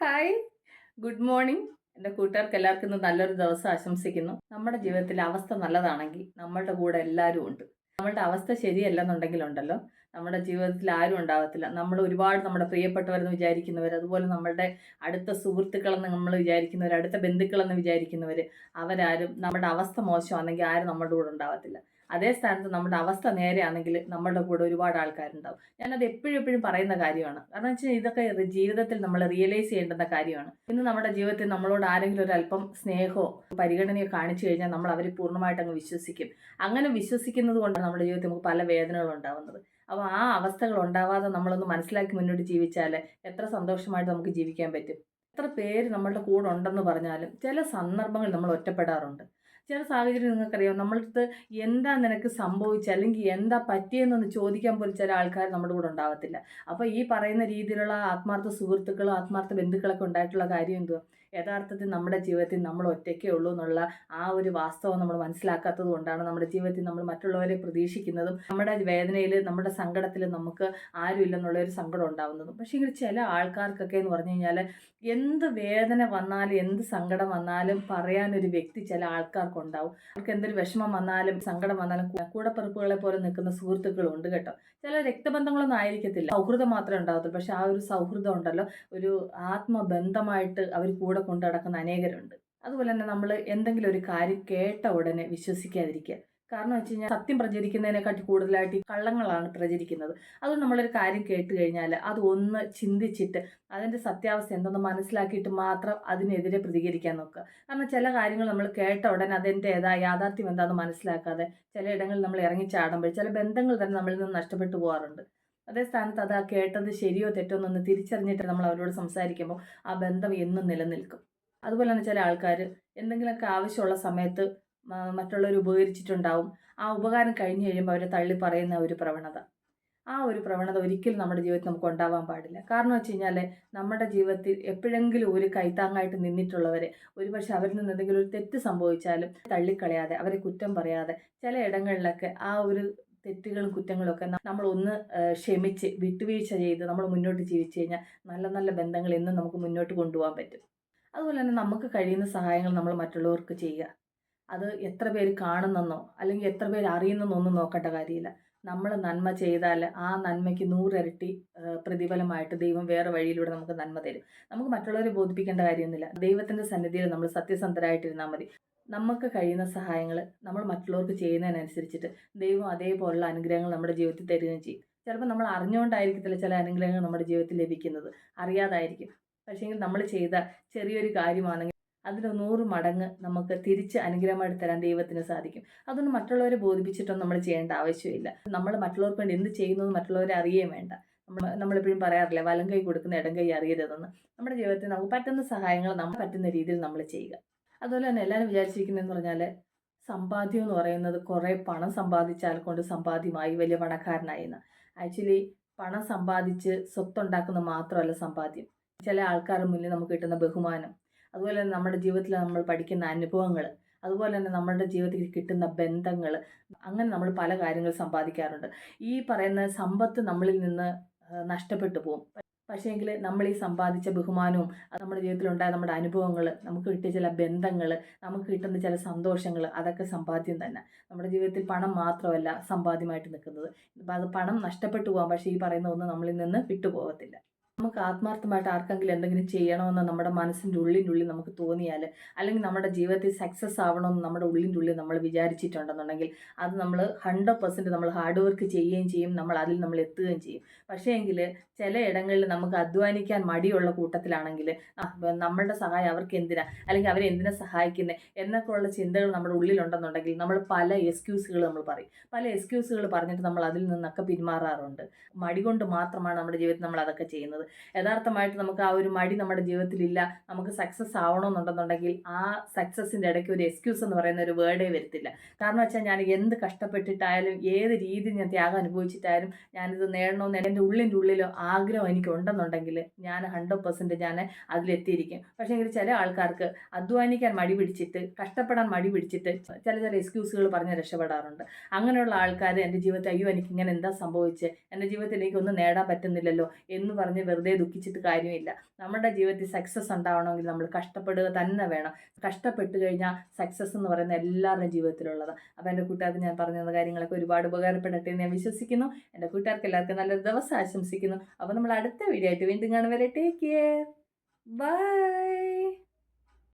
Hi good morning എന്റെ കൂട്ടുകാർക്ക് എല്ലാവർക്കും ഇന്ന് നല്ലൊരു ദിവസം ആശംസിക്കുന്നു. നമ്മുടെ ജീവിതത്തിലെ അവസ്ഥ നല്ലതാണെങ്കിൽ നമ്മളുടെ കൂടെ എല്ലാവരും ഉണ്ട്. നമ്മളുടെ അവസ്ഥ ശരിയല്ലെന്നുണ്ടെങ്കിലുണ്ടല്ലോ നമ്മുടെ ജീവിതത്തിൽ ആരും ഉണ്ടാവത്തില്ല. നമ്മൾ ഒരുപാട് നമ്മുടെ പ്രിയപ്പെട്ടവരെന്ന് വിചാരിക്കുന്നവർ അതുപോലെ നമ്മളുടെ അടുത്ത സുഹൃത്തുക്കളെന്ന് നമ്മൾ വിചാരിക്കുന്നവർ അടുത്ത ബന്ധുക്കളെന്ന് വിചാരിക്കുന്നവർ അവരാരും നമ്മുടെ അവസ്ഥ മോശമാണെങ്കിൽ ആരും നമ്മുടെ കൂടെ ഉണ്ടാവത്തില്ല. അതേ സ്ഥാനത്ത് നമ്മുടെ അവസ്ഥ നേരെയാണെങ്കിൽ നമ്മുടെ കൂടെ ഒരുപാട് ആൾക്കാരുണ്ടാവും. ഞാനത് എപ്പോഴും എപ്പോഴും പറയുന്ന കാര്യമാണ്. കാരണം വെച്ചാൽ ഇതൊക്കെ ജീവിതത്തിൽ നമ്മൾ റിയലൈസ് ചെയ്യേണ്ടുന്ന കാര്യമാണ്. ഇന്ന് നമ്മുടെ ജീവിതത്തിൽ നമ്മളോട് ആരെങ്കിലും ഒരു അല്പം സ്നേഹമോ പരിഗണനയോ കാണിച്ചു കഴിഞ്ഞാൽ നമ്മൾ അവരെ പൂർണമായിട്ട് അങ്ങ് വിശ്വസിക്കും. അങ്ങനെ വിശ്വസിക്കുന്നത് കൊണ്ടാണ് നമ്മുടെ ജീവിതത്തിൽ നമുക്ക് പല വേദനകളും ഉണ്ടാവുന്നത്. അപ്പോൾ ആ അവസ്ഥകൾ ഉണ്ടാവാതെ നമ്മളൊന്ന് മനസ്സിലാക്കി മുന്നോട്ട് ജീവിച്ചാൽ എത്ര സന്തോഷമായിട്ട് നമുക്ക് ജീവിക്കാൻ പറ്റും. എത്ര പേര് നമ്മളുടെ കൂടെ ഉണ്ടെന്ന് പറഞ്ഞാലും ചില സന്ദർഭങ്ങൾ നമ്മൾ ഒറ്റപ്പെടാറുണ്ട്. ചില സാഹചര്യം നിങ്ങൾക്കറിയാം. നമ്മളടുത്ത് എന്താ നിനക്ക് സംഭവിച്ചത് അല്ലെങ്കിൽ എന്താ പറ്റിയെന്നൊന്ന് ചോദിക്കാൻ പോലും ചില ആൾക്കാർ നമ്മുടെ കൂടെ ഉണ്ടാവത്തില്ല. അപ്പോൾ ഈ പറയുന്ന രീതിയിലുള്ള ആത്മാർത്ഥ സുഹൃത്തുക്കളും ആത്മാർത്ഥ ബന്ധുക്കളൊക്കെ ഉണ്ടായിട്ടുള്ള കാര്യം എന്തുവാ? യഥാർത്ഥത്തിൽ നമ്മുടെ ജീവിതത്തിൽ നമ്മൾ ഒറ്റയ്ക്കേ ഉള്ളൂ എന്നുള്ള ആ ഒരു വാസ്തവം നമ്മൾ മനസ്സിലാക്കാത്തത് കൊണ്ടാണ് നമ്മുടെ ജീവിതത്തിൽ നമ്മൾ മറ്റുള്ളവരെ പ്രതീക്ഷിക്കുന്നതും നമ്മുടെ വേദനയിൽ നമ്മുടെ സങ്കടത്തിൽ നമുക്ക് ആരുമില്ലെന്നുള്ള ഒരു സങ്കടം ഉണ്ടാവുന്നതും. പക്ഷേ ഇങ്ങനെ ചില ആൾക്കാർക്കൊക്കെ എന്ന് പറഞ്ഞു കഴിഞ്ഞാൽ എന്ത് വേദന വന്നാലും എന്ത് സങ്കടം വന്നാലും പറയാനൊരു വ്യക്തി ചില ആൾക്കാർക്കുണ്ടാവും അവർക്ക് എന്തൊരു വിഷമം വന്നാലും സങ്കടം വന്നാലും കൂടപ്പറപ്പുകളെ പോലെ നിൽക്കുന്ന സുഹൃത്തുക്കളും ഉണ്ട് കേട്ടോ. ചില രക്തബന്ധങ്ങളൊന്നും ആയിരിക്കത്തില്ല. സൗഹൃദം മാത്രമേ ഉണ്ടാവത്തുള്ളൂ പക്ഷെ ആ ഒരു സൗഹൃദം ഉണ്ടല്ലോ. ഒരു ആത്മബന്ധമായിട്ട് അവർ കൂടെ കൊണ്ടു നടക്കുന്ന അനേകരുണ്ട്. അതുപോലെ തന്നെ നമ്മൾ എന്തെങ്കിലും ഒരു കാര്യം കേട്ട ഉടനെ വിശ്വസിക്കാതിരിക്കുക. കാരണം വെച്ച് കഴിഞ്ഞാൽ സത്യം പ്രചരിക്കുന്നതിനെക്കാട്ടി കൂടുതലായിട്ട് ഈ കള്ളങ്ങളാണ് പ്രചരിക്കുന്നത്. അതുകൊണ്ട് നമ്മളൊരു കാര്യം കേട്ട് കഴിഞ്ഞാൽ അത് ഒന്ന് ചിന്തിച്ചിട്ട് അതിന്റെ സത്യാവസ്ഥ എന്തെന്ന് മനസ്സിലാക്കിയിട്ട് മാത്രം അതിനെതിരെ പ്രതികരിക്കാൻ നോക്കുക. കാരണം ചില കാര്യങ്ങൾ നമ്മൾ കേട്ട ഉടനെ അതിന്റെ ഏതാ യാഥാർത്ഥ്യം എന്താണെന്ന് മനസ്സിലാക്കാതെ ചിലയിടങ്ങളിൽ നമ്മൾ ഇറങ്ങിച്ചാടുമ്പോൾ ചില ബന്ധങ്ങൾ തന്നെ നമ്മളിൽ നിന്ന് നഷ്ടപ്പെട്ടു പോകാറുണ്ട്. അതേ സ്ഥാനത്ത് അത് ആ കേട്ടത് ശരിയോ തെറ്റോ എന്നൊന്ന് തിരിച്ചറിഞ്ഞിട്ട് നമ്മൾ അവരോട് സംസാരിക്കുമ്പോൾ ആ ബന്ധം എന്നും നിലനിൽക്കും. അതുപോലെ തന്നെ ചില ആൾക്കാർ എന്തെങ്കിലുമൊക്കെ ആവശ്യമുള്ള സമയത്ത് മറ്റുള്ളവർ ഉപകരിച്ചിട്ടുണ്ടാവും. ആ ഉപകാരം കഴിഞ്ഞ് കഴിയുമ്പോൾ അവരെ തള്ളി പറയുന്ന ഒരു പ്രവണത. ആ ഒരു പ്രവണത ഒരിക്കലും നമ്മുടെ ജീവിതത്തിൽ നമുക്ക് ഉണ്ടാവാൻ പാടില്ല. കാരണം വെച്ച് കഴിഞ്ഞാൽ നമ്മുടെ ജീവിതത്തിൽ എപ്പോഴെങ്കിലും ഒരു കൈത്താങ്ങായിട്ട് നിന്നിട്ടുള്ളവരെ ഒരുപക്ഷെ അവരിൽ നിന്ന് എന്തെങ്കിലും ഒരു തെറ്റ് സംഭവിച്ചാലും തള്ളിക്കളയാതെ അവരെ കുറ്റം പറയാതെ ചില ഇടങ്ങളിലൊക്കെ ആ ഒരു തെറ്റുകളും കുറ്റങ്ങളൊക്കെ നമ്മൾ ഒന്ന് ക്ഷമിച്ച് വിട്ടുവീഴ്ച ചെയ്ത് നമ്മൾ മുന്നോട്ട് ജീവിച്ചു കഴിഞ്ഞാൽ നല്ല നല്ല ബന്ധങ്ങൾ എന്നും നമുക്ക് മുന്നോട്ട് കൊണ്ടുപോകാൻ പറ്റും. അതുപോലെ തന്നെ നമുക്ക് കഴിയുന്ന സഹായങ്ങൾ നമ്മൾ മറ്റുള്ളവർക്ക് ചെയ്യുക. അത് എത്ര പേര് കാണുന്നെന്നോ അല്ലെങ്കിൽ എത്ര പേര് അറിയുന്നെന്നോ ഒന്നും നോക്കേണ്ട കാര്യമില്ല. നമ്മൾ നന്മ ചെയ്താൽ ആ നന്മയ്ക്ക് നൂറിരട്ടി പ്രതിഫലമായിട്ട് ദൈവം വേറെ വഴിയിലൂടെ നമുക്ക് നന്മ തരും. നമുക്ക് മറ്റുള്ളവരെ ബോധിപ്പിക്കേണ്ട കാര്യമൊന്നുമില്ല. ദൈവത്തിന്റെ സന്നിധിയിൽ നമ്മൾ സത്യസന്ധരായിട്ടിരുന്നാൽ മതി. നമുക്ക് കഴിയുന്ന സഹായങ്ങൾ നമ്മൾ മറ്റുള്ളവർക്ക് ചെയ്യുന്നതിനനുസരിച്ചിട്ട് ദൈവം അതേപോലുള്ള അനുഗ്രഹങ്ങൾ നമ്മുടെ ജീവിതത്തിൽ തരികയും ചെയ്യും. ചിലപ്പോൾ നമ്മൾ അറിഞ്ഞുകൊണ്ടായിരിക്കത്തില്ല ചില അനുഗ്രഹങ്ങൾ നമ്മുടെ ജീവിതത്തിൽ ലഭിക്കുന്നത്. അറിയാതായിരിക്കും. പക്ഷേങ്കിൽ നമ്മൾ ചെയ്ത ചെറിയൊരു കാര്യമാണെങ്കിൽ അതിന് നൂറ് മടങ്ങ് നമുക്ക് തിരിച്ച് അനുഗ്രഹമായിട്ട് തരാൻ ദൈവത്തിന് സാധിക്കും. അതൊന്നും മറ്റുള്ളവരെ ബോധിപ്പിച്ചിട്ടൊന്നും നമ്മൾ ചെയ്യേണ്ട ആവശ്യമില്ല. നമ്മൾ മറ്റുള്ളവർക്ക് വേണ്ടി എന്ത് ചെയ്യുന്നു മറ്റുള്ളവരെ അറിയേ വേണ്ട. നമ്മൾ നമ്മളെപ്പോഴും പറയാറില്ല വലം കൈ കൊടുക്കുന്ന ഇടം കൈ അറിയരുതെന്ന്. നമ്മുടെ ജീവിതത്തിൽ നമുക്ക് പറ്റുന്ന സഹായങ്ങൾ നമ്മൾ പറ്റുന്ന രീതിയിൽ നമ്മൾ ചെയ്യുക. അതുപോലെ തന്നെ എല്ലാവരും വിചാരിച്ചിരിക്കുന്നതെന്ന് പറഞ്ഞാൽ സമ്പാദ്യം എന്ന് പറയുന്നത് കുറേ പണം സമ്പാദിച്ചാൽ കൊണ്ട് സമ്പാദ്യമായി വലിയ പണക്കാരനായി എന്ന്. ആക്ച്വലി പണം സമ്പാദിച്ച് സ്വത്തുണ്ടാക്കുന്ന മാത്രമല്ല സമ്പാദ്യം. ചില ആൾക്കാരുടെ മുന്നിൽ നമുക്ക് കിട്ടുന്ന ബഹുമാനം അതുപോലെ തന്നെ നമ്മുടെ ജീവിതത്തിൽ നമ്മൾ പഠിക്കുന്ന അനുഭവങ്ങൾ അതുപോലെ തന്നെ നമ്മുടെ ജീവിതത്തിൽ കിട്ടുന്ന ബന്ധങ്ങൾ അങ്ങനെ നമ്മൾ പല കാര്യങ്ങൾ സമ്പാദിക്കാറുണ്ട്. ഈ പറയുന്ന സമ്പത്ത് നമ്മളിൽ നിന്ന് നഷ്ടപ്പെട്ടു പോകും പക്ഷേങ്കിൽ നമ്മൾ ഈ സമ്പാദിച്ച ബഹുമാനവും നമ്മുടെ ജീവിതത്തിലുണ്ടായ നമ്മുടെ അനുഭവങ്ങൾ നമുക്ക് കിട്ടിയ ചില ബന്ധങ്ങൾ നമുക്ക് കിട്ടുന്ന ചില സന്തോഷങ്ങൾ അതൊക്കെ സമ്പാദ്യം തന്നെ. നമ്മുടെ ജീവിതത്തിൽ പണം മാത്രമല്ല സമ്പാദ്യമായിട്ട് നിൽക്കുന്നത്. പണം നഷ്ടപ്പെട്ടു പോകാം പക്ഷേ ഈ പറയുന്ന ഒന്നും നമ്മളിൽ നിന്ന് വിട്ടുപോകത്തില്ല. നമുക്ക് ആത്മാർത്ഥമായിട്ട് ആർക്കെങ്കിലും എന്തെങ്കിലും ചെയ്യണമെന്ന് നമ്മുടെ മനസ്സിന്റെ ഉള്ളിന്റെ ഉള്ളിൽ നമുക്ക് തോന്നിയാൽ അല്ലെങ്കിൽ നമ്മുടെ ജീവിതത്തിൽ സക്സസ് ആവണമെന്ന് നമ്മുടെ ഉള്ളിന്റെ ഉള്ളിൽ നമ്മൾ വിചാരിച്ചിട്ടുണ്ടെന്നുണ്ടെങ്കിൽ അത് നമ്മൾ ഹൺഡ്രഡ് പെർസെന്റ് നമ്മൾ ഹാർഡ് വർക്ക് ചെയ്യുകയും ചെയ്യും നമ്മൾ അതിൽ നമ്മൾ എത്തുകയും ചെയ്യും. പക്ഷേ എങ്കിൽ ചില ഇടങ്ങളിൽ നമുക്ക് അധ്വാനിക്കാൻ മടിയുള്ള കൂട്ടത്തിലാണെങ്കിൽ നമ്മളുടെ സഹായം അവർക്ക് എന്തിനാ? അല്ലെങ്കിൽ അവരെ എന്തിനാ സഹായിക്കുന്നത് എന്നൊക്കെയുള്ള ചിന്തകൾ നമ്മുടെ ഉള്ളിലുണ്ടെന്നുണ്ടെങ്കിൽ നമ്മൾ പല എക്സ്ക്യൂസുകൾ നമ്മൾ പറയും. പല എക്സ്ക്യൂസുകൾ പറഞ്ഞിട്ട് നമ്മൾ അതിൽ നിന്നൊക്കെ പിന്മാറാറുണ്ട്. മടി കൊണ്ട് മാത്രമാണ് നമ്മുടെ ജീവിതത്തിൽ നമ്മൾ അതൊക്കെ ചെയ്യുന്നത്. യഥാർത്ഥമായിട്ട് നമുക്ക് ആ ഒരു മടി നമ്മുടെ ജീവിതത്തിലില്ല നമുക്ക് സക്സസ് ആവണമെന്നുണ്ടെന്നുണ്ടെങ്കിൽ ആ സക്സസിന്റെ ഇടയ്ക്ക് ഒരു എക്സ്ക്യൂസ് എന്ന് പറയുന്ന ഒരു വേർഡേ വരത്തില്ല. കാരണം വെച്ചാൽ ഞാൻ എന്ത് കഷ്ടപ്പെട്ടിട്ടായാലും ഏത് രീതിയിൽ ഞാൻ ത്യാഗം അനുഭവിച്ചിട്ടായാലും ഞാനിത് നേടണമെന്ന് എന്റെ ഉള്ളിന്റെ ഉള്ളിലോ ആഗ്രഹം എനിക്ക് ഉണ്ടെന്നുണ്ടെങ്കിൽ ഞാൻ ഹൺഡ്രഡ് പെർസെന്റ് ഞാൻ അതിലെത്തിയിരിക്കും. പക്ഷേ എങ്കിൽ ചില ആൾക്കാർക്ക് അധ്വാനിക്കാൻ മടി പിടിച്ചിട്ട് കഷ്ടപ്പെടാൻ മടി പിടിച്ചിട്ട് ചില ചില എക്സ്ക്യൂസുകൾ പറഞ്ഞ് രക്ഷപ്പെടാറുണ്ട്. അങ്ങനെയുള്ള ആൾക്കാർ എന്റെ ജീവിതത്തിൽ അയ്യോ എനിക്ക് ഇങ്ങനെ എന്താ സംഭവിച്ചത് എന്റെ ജീവിതത്തിൽ എനിക്കൊന്നും നേടാൻ പറ്റുന്നില്ലല്ലോ എന്ന് പറഞ്ഞ് വെറുതെ ദുഃഖിച്ചിട്ട് കാര്യമില്ല. നമ്മുടെ ജീവിതത്തിൽ സക്സസ് ഉണ്ടാവണമെങ്കിൽ നമ്മൾ കഷ്ടപ്പെടുക തന്നെ വേണം. കഷ്ടപ്പെട്ട് കഴിഞ്ഞാൽ സക്സസ് എന്ന് പറയുന്ന എല്ലാവരുടെയും ജീവിതത്തിലുള്ളത്. അപ്പോൾ എന്റെ കൂട്ടുകാർക്ക് ഞാൻ പറഞ്ഞു തന്ന കാര്യങ്ങളൊക്കെ ഒരുപാട് ഉപകാരപ്പെടട്ടെ എന്ന് ഞാൻ വിശ്വസിക്കുന്നു. എന്റെ കൂട്ടുകാർക്ക് എല്ലാവർക്കും നല്ലൊരു ദിവസം ആശംസിക്കുന്നു. അപ്പോൾ നമ്മൾ അടുത്ത വീഡിയോ ആയിട്ട് വീണ്ടും കാണും ടേക്ക് കെയർ ബൈ